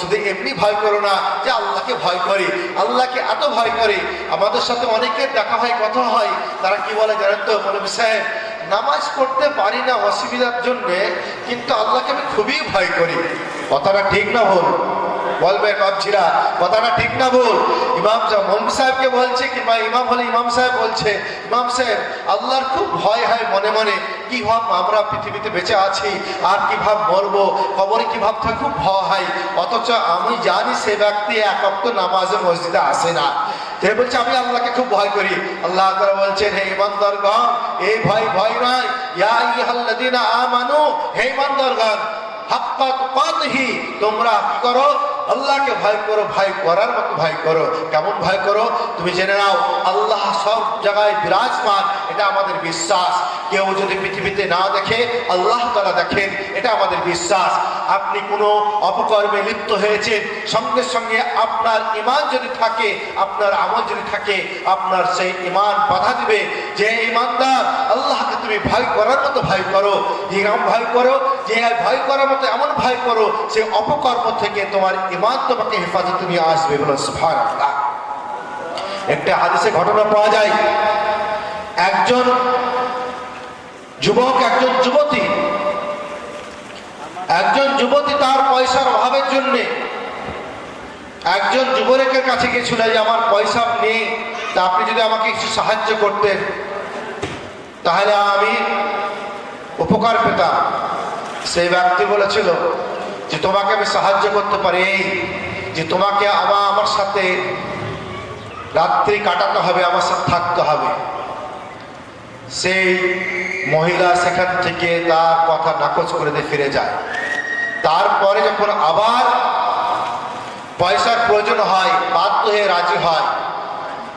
শুধু এমনি ভয় করো না যে আল্লাহকে ভয় করে, আল্লাহকে এত ভয় করে। আমাদের সাথে অনেকের দেখা হয়, কথা হয়, তারা কি বলে জানেন তো? মৌলবী সাহেব নামাজ পড়তে পারি না অসুবিধার জন্যে, কিন্তু আল্লাহকে আমি খুবই ভয় করি। কথাটা ঠিক না ভুল। বলবে কবছিরা কথাটা ঠিক না ভুল। ইমাম মম সাহেবকে বলছে কিংবা ইমাম হলে ইমাম সাহেব বলছে, ইমাম সাহেব, আল্লাহর খুব ভয় হয় মনে মনে, কি ভাব আমরা পৃথিবীতে বেঁচে আছি, আর কি ভাব মরবো, কবরে কি ভাব থাকে, খুব ভয় হয়। অথচ আমি জানি সে ব্যক্তি এক নামাজে মসজিদে আসে না। সে বলছে, আমি আল্লাহকে খুব ভয় করি। আল্লাহ তাআলা বলছেন, হে ইমানদারগণ এই ভয় ভয় নয়। ইয়া আইয়ুহাল্লাযীনা আমানু, হে ইমানদারগণ, হাক্কা তুকাতিহি তোমরা কি করো? আল্লাহকে ভয় করো, ভয় করার মতো ভয় করো। কেমন ভয় করো? তুমি জেনে নাও, আল্লাহ সব জায়গায় বিরাজমান, এটা আমাদের বিশ্বাস। কেউ যদি পৃথিবীতে না দেখে, আল্লাহ তারা দেখেন, এটা আমাদের বিশ্বাস। আপনি কোনো অপকর্মে লিপ্ত হয়েছেন, সঙ্গে সঙ্গে আপনার ইমান যদি থাকে, আপনার আমল যদি থাকে, আপনার সেই ইমান বাধা দিবে। যে ইমানদার আল্লাহকে তুমি ভয় করার মতো ভয় করো যেরকম ভয় করো যে ভয় করার মতো, এমন ভয় করো সে অপকর্ম থেকে তোমার ইমান তোমাকে হেফাজত নিয়ে আসবে বলো একটা হাদিসে ঘটনা পাওয়া যায়, একজন যুবক, একজন যুবতী একজন যুবতী তার পয়সার অভাবের জন্যে একজন যুবরেকের কাছে গেছিল যে, আমার পয়সা নেই, তা আপনি যদি আমাকে কিছু সাহায্য করতেন, তাহলে আমি উপকার পেতাম। সেই ব্যক্তি বলেছিল যে, তোমাকে আমি সাহায্য করতে পারি। এই যে, তোমাকে আমার আমার সাথে রাত্রি কাটাতে হবে, আমার সাথে থাকতে হবে। সেই মহিলা সেখান থেকে তার কথা নাকচ করে দিয়ে ফিরে যায়। তারপরে যখন আবার পয়সার প্রয়োজন হয়, বাধ্য হয়ে রাজি হয়,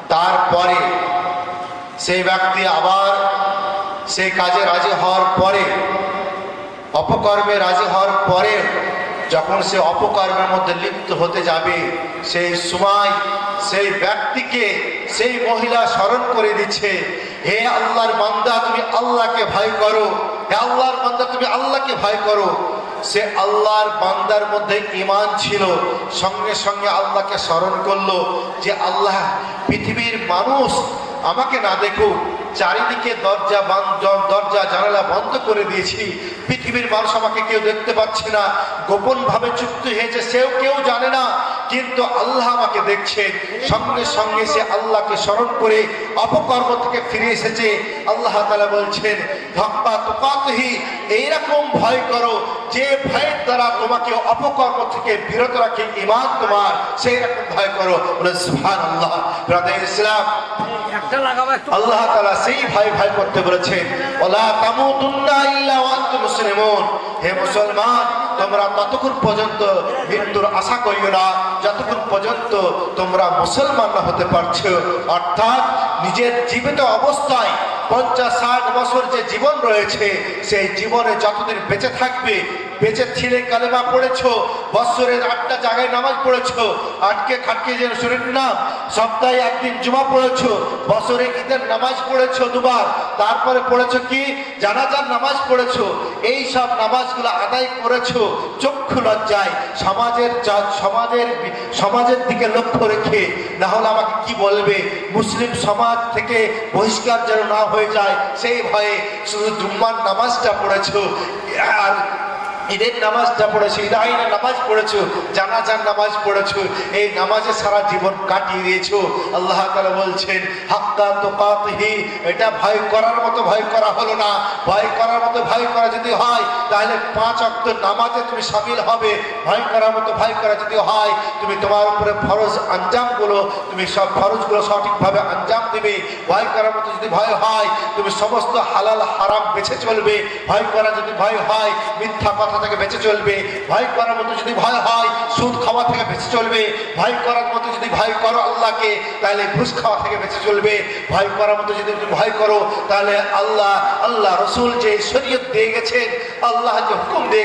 তারপরে সেই ব্যক্তি আবার সেই কাজে রাজি হওয়ার পরে অপকর্মে রাজি হওয়ার পরে যখন সে অপকর্মের মধ্যে লিপ্ত হতে যাবে, সেই সময় সেই ব্যক্তিকে সেই মহিলা স্মরণ করে দিচ্ছে, হে আল্লাহর বান্দা, তুমি আল্লাহকে ভয় করো। হে আল্লাহর বান্দা, তুমি আল্লাহকে ভয় করো। সে আল্লাহর বান্দার মধ্যে ইমান ছিল। সঙ্গে সঙ্গে আল্লাহকে স্মরণ করল যে, আল্লাহ, পৃথিবীর মানুষ আমাকে না দেখুক, চারিদিকে দরজা দরজা বন্ধ করে দিয়েছি। পৃথিবীর মানুষ আমাকে কেউ দেখতে পাচ্ছে না। গোপন ভাবে চুক্ত হয়েছে সেও কেউ জানে না। কিন্তু আল্লাহ আমাকে দেখছে। সঙ্গে সঙ্গে সে আল্লাহকে স্মরণ করে অপকর্ম থেকে ফিরে এসেছে। আল্লাহ তালা বলছেন ধপ্পা তোকাতহি এইরকম ভয় করো। যে ভয়ের দ্বারা তোমাকে অপকর্ম থেকে বিরত রাখে ইমান তোমার সেই রকম ভয় করো। বলে সুবহান আল্লাহ ইসলাম আল্লাহ তালা সেই ভয় ভয় করতে বলেছেন ওলা তামুতুন্না হে মুসলমান, তোমরা ততক্ষণ পর্যন্ত মৃত্যুর আশা করিও না। যতক্ষণ পর্যন্ত তোমরা মুসলমান হতে পারছ। অর্থাৎ নিজের জীবিত অবস্থায় পঞ্চাশ ষাট বছর যে জীবন রয়েছে, সেই জীবনে যতদিন বেঁচে থাকবে বেঁচে ছিলে কালেমা পড়েছো, বৎসরের আটটা জায়গায় নামাজ পড়েছো, আটকে খাটকে যে শরীর না, সপ্তাহে একদিন জুমা পড়েছো বছরে ঈদের নামাজ পড়েছো দুবার, তারপরে পড়েছো কি? জানাজার নামাজ পড়েছো, এই সব নামাজগুলো আদায় করেছ, চক্ষু লজ্জায়, সমাজের সমাজের সমাজের দিকে লক্ষ্য রেখে, না হলে আমাকে কি বলবে? মুসলিম সমাজ থেকে বহিষ্কার যেন না হয়ে যায়, সেই ভয়ে শুধু জুম্মার নামাজটা পড়েছো, আর ঈদের নামাজটা পড়েছো, ঈদাইনের নামাজ পড়েছো, জানাজার নামাজ পড়েছো, এই নামাজে সারা জীবন কাটিয়ে দিয়েছ। আল্লাহ তাআলা বলছেন, হাক্কা তুকাতিহি, এটা ভয় করার মতো ভয় করা হলো না। ভয় করার মতো ভয় করা যদি হয়, তাহলে পাঁচ অক্ত নামাজে তুমি সামিল হবে। ভয় করার মতো ভয় করা যদি হয়, তুমি তোমার উপরে ফরজ আঞ্জামগুলো, তুমি সব ফরজগুলো সঠিকভাবে আঞ্জাম দেবে। ভয় করার মতো যদি ভয় হয়, তুমি সমস্ত হালাল হারাম বেছে চলবে। ভয় করা যদি ভয় হয়, মিথ্যা কথা থেকে বেঁচে চলবে। ভয় করার মতো যদি ভয় হয়, সুদ খাওয়া থেকে বেঁচে চলবে। ভাই করার মতো যদি ভাই করো আল্লাহকে, তাহলে ঘুষ খাওয়া থেকে বেঁচে চলবে। ভাই করার মতো যদি ভয় করো, তাহলে আল্লাহ আল্লাহ রসুল যে শরীয়ত দিয়ে গেছেন, আল্লাহ যে হুকুম দিয়ে